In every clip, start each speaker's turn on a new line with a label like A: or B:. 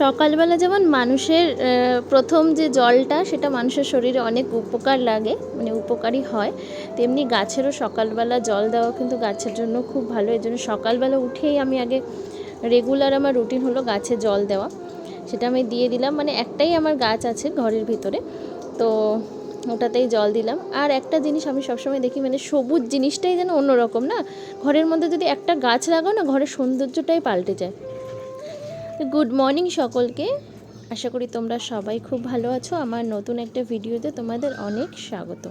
A: সকালবেলা যেমন মানুষের প্রথম যে জলটা, সেটা মানুষের শরীরে অনেক উপকার লাগে মানে উপকারী হয়। তেমনি গাছেরও সকালবেলা জল দেওয়া কিন্তু গাছের জন্য খুব ভালো। এই জন্য সকালবেলা উঠেই আমি আগে রেগুলার আমার রুটিন হলো গাছে জল দেওয়া। সেটা আমি দিয়ে দিলাম। মানে একটাই আমার গাছ আছে ঘরের ভিতরে। তো ওটাতেই জল দিলাম। আর একটা জিনিস আমি সবসময় দেখি মানে সবুজ জিনিসটাই যেন অন্যরকম না? ঘরের মধ্যে যদি একটা গাছ লাগাও না, ঘরের সৌন্দর্যটাই পাল্টে যায়। গুড মর্নিং সকলকে। আশা করি তোমরা সবাই খুব ভালো আছো। আমার নতুন একটা ভিডিওতে তোমাদের অনেক স্বাগত।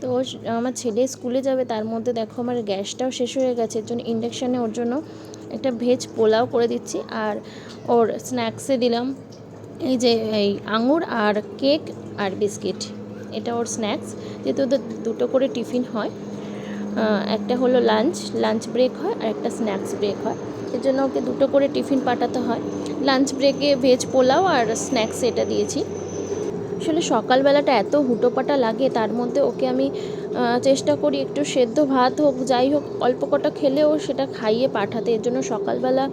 A: তো আমার ছেলে স্কুলে যাবে, তার মধ্যে দেখো আমার গ্যাসটাও শেষ হয়ে গেছে। এর জন্য ইন্ডাকশানে ওর জন্য একটা ভেজ পোলাও করে দিচ্ছি। আর ওর স্ন্যাক্সে দিলাম এই যে, এই আঙুর আর কেক আর বিস্কিট এটা ওর স্ন্যাক্স যেহেতু ওদের দুটো করে টিফিন হয় একটা হলো লাঞ্চ লাঞ্চ ব্রেক হয় আর একটা স্ন্যাক্স ব্রেক হয়। এর জন্য ওকে দুটো করে টিফিন পাঠাতে হয়। লাঞ্চ ব্রেকে ভেজ পোলাও আর স্ন্যাক্স এটা দিয়েছি। আসলে সকালবেলাটা এত হুটোপাটা লাগে, তার মধ্যে ওকে আমি চেষ্টা করি একটু সেদ্ধ ভাত হোক, যাই হোক, অল্প কটা খেলেও সেটা খাইয়ে পাঠাতে। এর জন্য সকালবেলা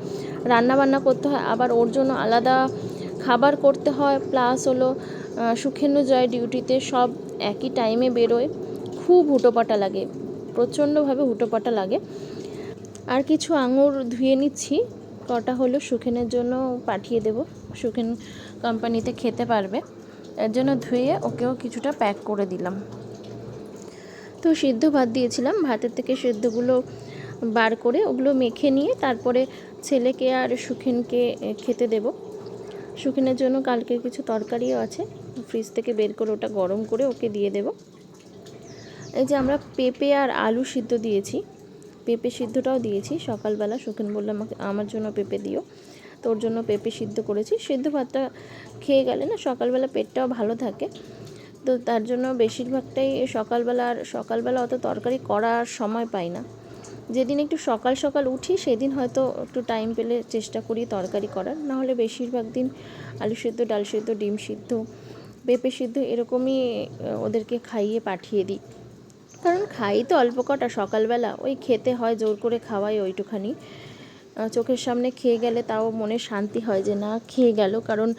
A: রান্না বান্না করতে হয়, আবার ওর জন্য আলাদা খাবার করতে হয় প্লাস হলো সুখেন্দু যায় ডিউটিতে সব একই টাইমে বেরোয়। খুব হুটোপাটা লাগে, প্রচণ্ডভাবে হুটোপাটা লাগে। আর কিছু আঙুর ধুয়ে নিচ্ছি, কটা হলো সুখেনের জন্য পাঠিয়ে দেব। সুখেন কোম্পানিতে খেতে পারবে। এর জন্য ধুয়ে ওকেও কিছুটা প্যাক করে দিলাম। তো সিদ্ধ ভাত দিয়েছিলাম, ভাতের থেকে সেদ্ধগুলো বার করে ওগুলো মেখে নিয়ে তারপরে ছেলেকে আর সুখেনকে খেতে দেব। সুখেনের জন্য কালকের কিছু তরকারিও আছে। ফ্রিজ থেকে বের করে ওটা গরম করে ওকে দিয়ে দেব। এই যে আমরা পেঁপে আর আলু সিদ্ধ দিয়েছি। পেঁপে সিদ্ধটাও দিয়েছি। সকালবেলা সুখেন বলল, আমাকে, আমার জন্য পেঁপে দিও। তোর জন্য পেঁপে সিদ্ধ করেছি। সিদ্ধ ভাতটা খেয়ে গেলে না সকালবেলা পেটটাও ভালো থাকে। তো তার জন্য বেশিরভাগটাই সকালবেলা আর সকালবেলা অত তরকারি করার সময় পাই না। যেদিন একটু সকাল সকাল উঠি, সেদিন হয়তো একটু টাইম পেলে চেষ্টা করি তরকারি করার। নাহলে বেশিরভাগ দিন আলু সিদ্ধ, ডাল সিদ্ধ, ডিম সিদ্ধ, পেঁপে সিদ্ধ এরকমই ওদেরকে খাইয়ে পাঠিয়ে দিই। কারণ খাই তো অল্প কটা সকালবেলা, ওই খেতে হয়, জোর করে খাওয়াই ওইটুখানি। চোখের সামনে খেয়ে গেলে তাও মনে শান্তি হয় যে না, খেয়ে গেল। কারণ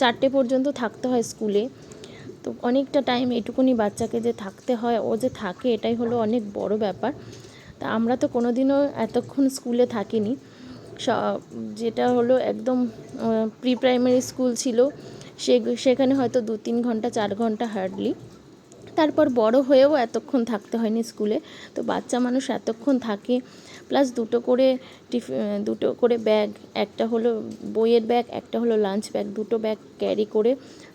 A: চারটে পর্যন্ত থাকতে হয় স্কুলে। তো অনেকটা টাইম এটুকুনি বাচ্চাকে যে থাকতে হয়, ও যে থাকে, এটাই হলো অনেক বড় ব্যাপার। তা আমরা তো কোনো দিনও এতক্ষণ স্কুলে থাকিনি। যেটা হলো একদম প্রি প্রাইমারি স্কুল ছিল। সে, সেখানে হয়তো দু তিন ঘণ্টা, চার ঘণ্টা হার্ডলি তারপর বড় হয়েও এতক্ষণ থাকতে হয়নি স্কুলে। তো বাচ্চা মানুষ এতক্ষণ থাকে প্লাস দুটো করে টিফি দুটো করে ব্যাগ একটা হলো বইয়ের ব্যাগ একটা হলো লাঞ্চ ব্যাগ দুটো ব্যাগ ক্যারি করে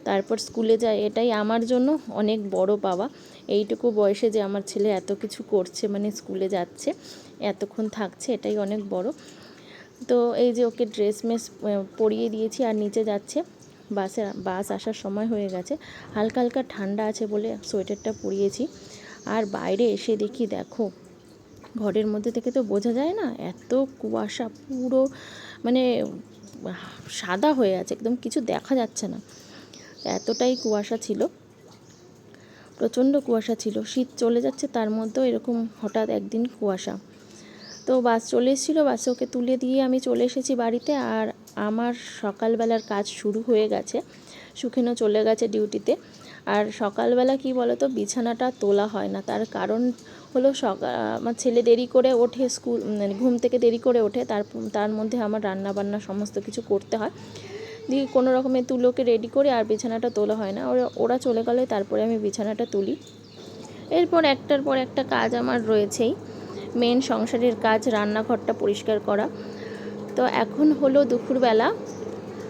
A: তারপর স্কুলে যায়। এটাই আমার জন্য অনেক বড় পাওয়া। এইটুকু বয়সে যে আমার ছেলে এত কিছু করছে মানে স্কুলে যাচ্ছে, এতক্ষণ থাকছে, এটাই অনেক বড়। তো এই যে ওকে ড্রেস মেস পরিয়ে দিয়েছি আর নিচে যাচ্ছে। বাসে, বাস আসার সময় হয়ে গেছে। হালকা হালকা ঠান্ডা আছে বলে সোয়েটারটা পরিয়েছি। আর বাইরে এসে দেখি দেখো ঘরের মধ্যে থেকে তো বোঝা যায় না, এত কুয়াশা পুরো মানে সাদা হয়ে আছে, একদম কিছু দেখা যাচ্ছে না। এতটাই কুয়াশা ছিল, প্রচণ্ড কুয়াশা ছিল, শীত চলে যাচ্ছে তার মধ্যেও এরকম হঠাৎ একদিন কুয়াশা। তো বাস চলে এসেছিল, বাসে ওকে তুলে দিয়ে আমি চলে এসেছি বাড়িতে আর আমার সকালবেলার কাজ শুরু হয়ে গেছে, সুখেনও চলে গেছে ডিউটিতে। আর সকালবেলা কি বলো তো বিছানাটা তোলা হয় না, তার কারণ হলো আমার ছেলে দেরি করে ওঠে স্কুল মানে ঘুম থেকে দেরি করে ওঠে, তার তার মধ্যে আমার রান্না বান্না সমস্ত কিছু করতে হয়। দিয়ে কোনো রকমে তুলোকে রেডি করে আর বিছানাটা তোলা হয় না। ওরা ওরা চলে গেলে তারপরে আমি বিছানাটা তুলি। এরপর একটার পর একটা কাজ আমার রয়েছেই। মেন সংসারের কাজ, রান্নাঘরটা পরিষ্কার করা। তো এখন হলো দুপুরবেলা।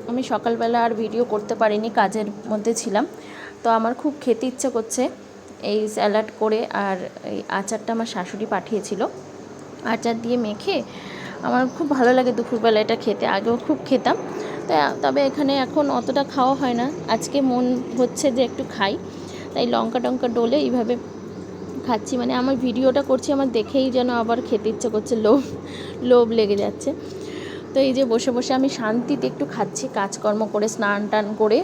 A: আমি সকালবেলা আর ভিডিও করতে পারিনি, কাজের মধ্যে ছিলাম। তো আমার খুব খেতে ইচ্ছে করছে। এই স্যালাড করে আর এই আচারটা আমার শাশুড়ি পাঠিয়েছিল। আচার দিয়ে মেখে আমার খুব ভালো লাগে দুপুরবেলা এটা খেতে, আগেও খুব খেতাম। তা, তবে এখানে এখন অতটা খাওয়া হয় না। আজকে মন হচ্ছে যে একটু খাই। তাই লঙ্কা টঙ্কা ডোলে এইভাবে খাচ্ছি। মানে আমার ভিডিওটা করছি, আমার দেখেই যেন আবার খেতে ইচ্ছে করছে, লোভ লোভ লেগে যাচ্ছে। তো এই যে বসে বসে আমি শান্তিতে একটু খাচ্ছি, কাজকর্ম করে, স্নান টান করে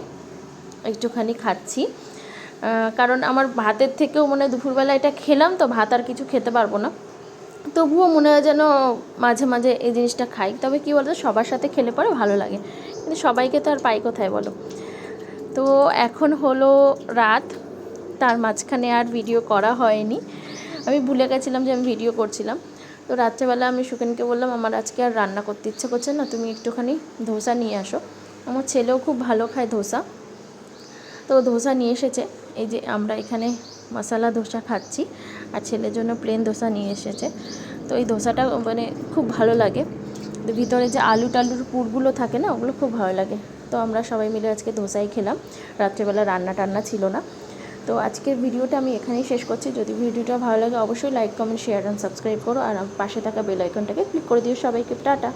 A: একটুখানি খাচ্ছি। কারণ আমার ভাতের থেকেও মনে দুপুরবেলা এটা খেলাম, তো ভাত আর কিছু খেতে পারব না। তবুও মনে হয় যেন মাঝে মাঝে এই জিনিসটা খাই। তবে কী বলতো, সবার সাথে খেলে পরে ভালো লাগে। কিন্তু সবাইকে তো আর পাই কোথায় বলো? তো এখন হলো রাত, তার মাঝখানে আর ভিডিও করা হয়নি। আমি ভুলে গেছিলাম যে আমি ভিডিও করছিলাম। তো রাত্রেবেলা আমি সুকেনকে বললাম, আমার আজকে আর রান্না করতে ইচ্ছে করছে না, তুমি একটুখানি ধোসা নিয়ে আসো। আমার ছেলেও খুব ভালো খায় ধোসা। তো ধোসা নিয়ে এসেছে। এই যে আমরা এখানে মশলা ধোসা খাচ্ছি আর ছেলের জন্য প্লেন ধোসা নিয়ে এসেছে। তো এই ধোসাটা মানে খুব ভালো লাগে। তো ভিতরে যে আলু টালুর পুরগুলো থাকে না, ওগুলো খুব ভালো লাগে। তো আমরা সবাই মিলে আজকে ধোসাই খেলাম। রাত্রেবেলা রান্না টান্না ছিল না। তো আজকের ভিডিওটা আমি এখানেই শেষ করছি। যদি ভিডিওটা ভালো লাগে, অবশ্যই like comment share and subscribe করো। আর পাশে থাকা বেল আইকনটাকে ক্লিক করে দিও সবাইকে। টাটা!